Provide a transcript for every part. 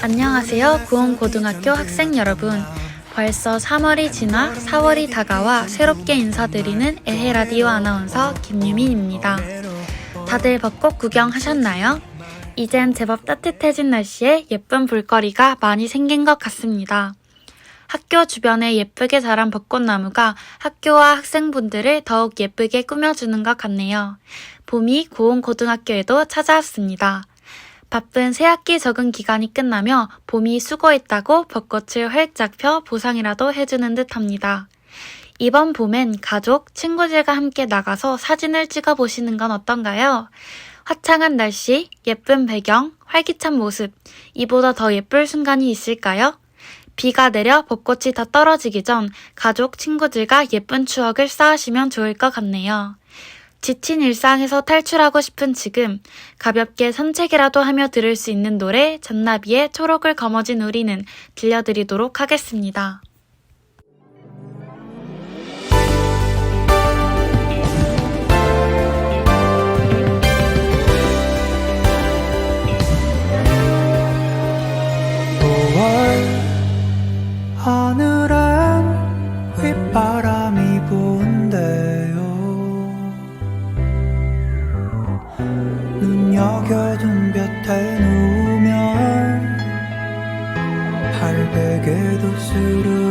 안녕하세요. 구원고등학교 학생 여러분. 벌써 3월이 지나 4월이 다가와 새롭게 인사드리는 에헤라디오 아나운서 김유민입니다. 다들 벚꽃 구경하셨나요? 이젠 제법 따뜻해진 날씨에 예쁜 볼거리가 많이 생긴 것 같습니다. 학교 주변에 예쁘게 자란 벚꽃나무가 학교와 학생분들을 더욱 예쁘게 꾸며주는 것 같네요. 봄이 고온고등학교에도 찾아왔습니다. 바쁜 새학기 적응 기간이 끝나며 봄이 수고했다고 벚꽃을 활짝 펴 보상이라도 해주는 듯 합니다. 이번 봄엔 가족, 친구들과 함께 나가서 사진을 찍어 보시는 건 어떤가요? 화창한 날씨, 예쁜 배경, 활기찬 모습, 이보다 더 예쁠 순간이 있을까요? 비가 내려 벚꽃이 다 떨어지기 전 가족, 친구들과 예쁜 추억을 쌓으시면 좋을 것 같네요. 지친 일상에서 탈출하고 싶은 지금 가볍게 산책이라도 하며 들을 수 있는 노래 잔나비의 초록을 거머쥔 우리는 들려드리도록 하겠습니다. 발베개도 스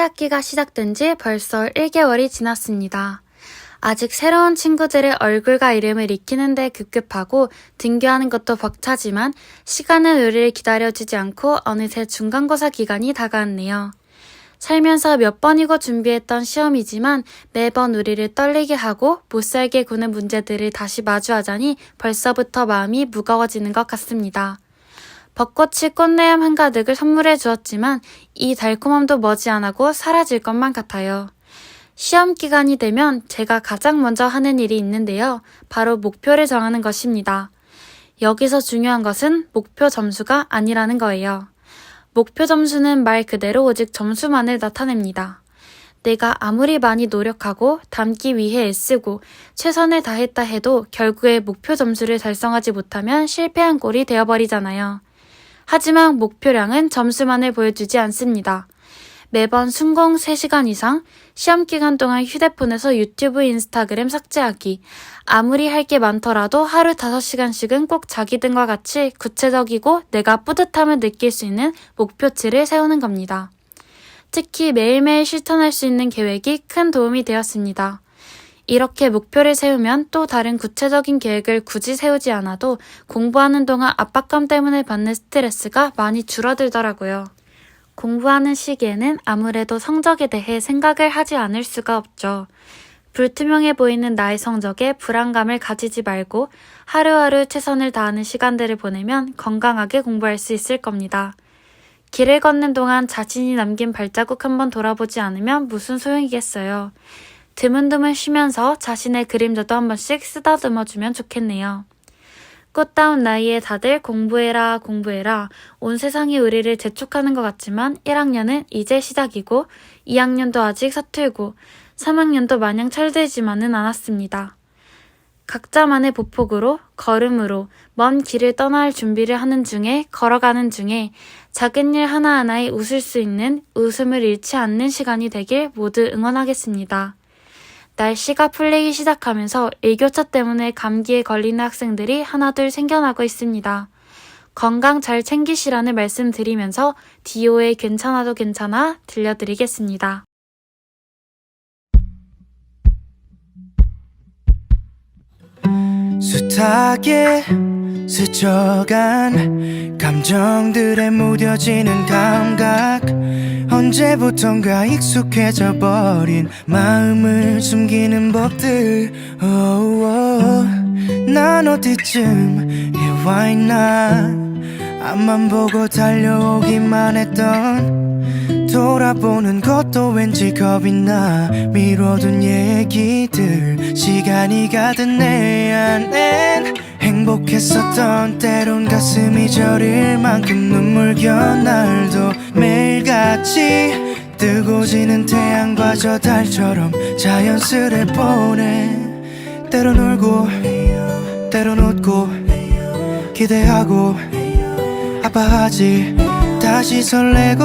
새학기가 시작된 지 벌써 1개월이 지났습니다. 아직 새로운 친구들의 얼굴과 이름을 익히는데 급급하고 등교하는 것도 벅차지만 시간은 우리를 기다려주지 않고 어느새 중간고사 기간이 다가왔네요. 살면서 몇 번이고 준비했던 시험이지만 매번 우리를 떨리게 하고 못 살게 구는 문제들을 다시 마주하자니 벌써부터 마음이 무거워지는 것 같습니다. 벚꽃이 꽃내음 한가득을 선물해 주었지만 이 달콤함도 머지않아고 사라질 것만 같아요. 시험 기간이 되면 제가 가장 먼저 하는 일이 있는데요. 바로 목표를 정하는 것입니다. 여기서 중요한 것은 목표 점수가 아니라는 거예요. 목표 점수는 말 그대로 오직 점수만을 나타냅니다. 내가 아무리 많이 노력하고 담기 위해 애쓰고 최선을 다했다 해도 결국에 목표 점수를 달성하지 못하면 실패한 꼴이 되어버리잖아요. 하지만 목표량은 점수만을 보여주지 않습니다. 매번 순공 3시간 이상, 시험 기간 동안 휴대폰에서 유튜브, 인스타그램 삭제하기. 아무리 할 게 많더라도 하루 5시간씩은 꼭 자기 등과 같이 구체적이고 내가 뿌듯함을 느낄 수 있는 목표치를 세우는 겁니다. 특히 매일매일 실천할 수 있는 계획이 큰 도움이 되었습니다. 이렇게 목표를 세우면 또 다른 구체적인 계획을 굳이 세우지 않아도 공부하는 동안 압박감 때문에 받는 스트레스가 많이 줄어들더라고요. 공부하는 시기에는 아무래도 성적에 대해 생각을 하지 않을 수가 없죠. 불투명해 보이는 나의 성적에 불안감을 가지지 말고 하루하루 최선을 다하는 시간들을 보내면 건강하게 공부할 수 있을 겁니다. 길을 걷는 동안 자신이 남긴 발자국 한번 돌아보지 않으면 무슨 소용이겠어요. 드문드문 쉬면서 자신의 그림자도 한 번씩 쓰다듬어 주면 좋겠네요. 꽃다운 나이에 다들 공부해라, 공부해라. 온 세상이 우리를 재촉하는 것 같지만 1학년은 이제 시작이고 2학년도 아직 서툴고 3학년도 마냥 철들지만은 않았습니다. 각자만의 보폭으로, 걸음으로, 먼 길을 떠날 준비를 하는 중에, 걸어가는 중에, 작은 일 하나하나에 웃을 수 있는 웃음을 잃지 않는 시간이 되길 모두 응원하겠습니다. 날씨가 풀리기 시작하면서 일교차 때문에 감기에 걸리는 학생들이 하나둘 생겨나고 있습니다. 건강 잘 챙기시라는 말씀 드리면서 디오의 괜찮아도 괜찮아 들려드리겠습니다. 숱하게 스쳐간 감정들에 무뎌지는 감각. 언제부턴가 익숙해져 버린 마음을 숨기는 법들. Oh, oh. 난 어디쯤 해와 있나. 앞만 보고 달려오기만 했던 돌아보는 것도 왠지 겁이 나. 미뤄둔 얘기들 시간이 가든 내 안엔 행복했었던 때론 가슴이 저릴 만큼 눈물겨 날도 매일같이 뜨고 지는 태양과 저 달처럼 자연스레 보내. 때론 울고 때론 웃고 기대하고 아파하지. 다시 설레고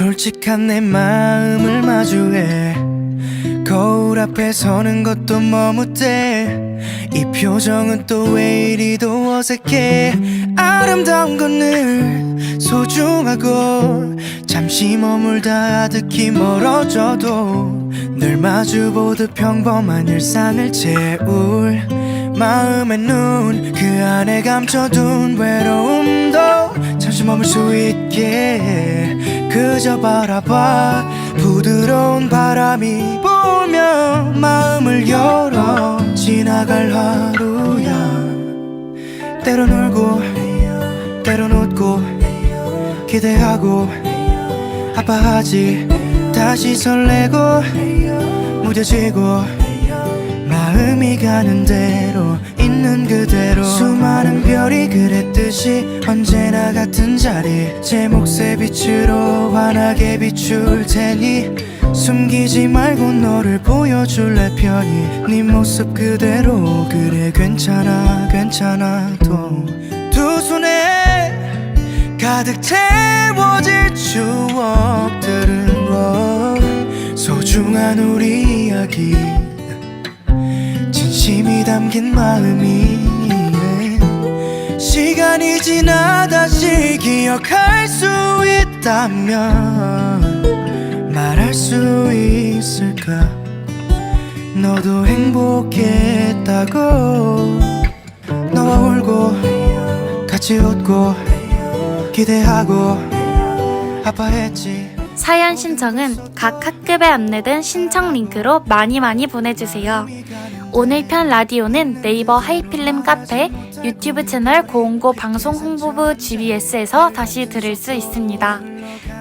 솔직한 내 마음을 마주해. 거울 앞에 서는 것도 머뭇대 이 표정은 또 왜 이리도 어색해. 아름다운 건 늘 소중하고 잠시 머물다 아득히 멀어져도 늘 마주보듯 평범한 일상을 채울 마음의 눈 그 안에 감춰둔 외로움도 잠시 머물 수 있게 그저 바라봐. 부드러운 바람이 불며 마음을 열어 지나갈 하루야. 때론 울고 때론 웃고 기대하고 아파하지. 다시 설레고 무뎌지고 마음이 가는 대로 있는 그대로 수많은 별이 그랬듯이 언제나 같은 자리. 제 몫의 빛으로 환하게 비출 테니 숨기지 말고 너를 보여줄래 편히. 네 모습 그대로 그래 괜찮아 괜찮아도 두 손에 가득 채워질 추억들은 뭐 소중한 우리 이야기 담긴 마음이 시간이 지나 다시 기억할 수 있다면 할수 있을까? 너도 행복했다고 너와 울고 같이 웃고 기대하고 아파했지. 사연 신청은 각 학급에 안내된 신청 링크로 많이 많이 보내주세요. 오늘 편 라디오는 네이버 하이필름 카페, 유튜브 채널 고온고 방송 홍보부 GBS에서 다시 들을 수 있습니다.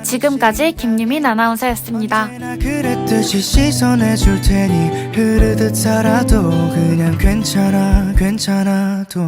지금까지 김유민 아나운서였습니다. 나 그랬듯이 씻어내 줄 테니 흐르듯 살아도 그냥 괜찮아 괜찮아도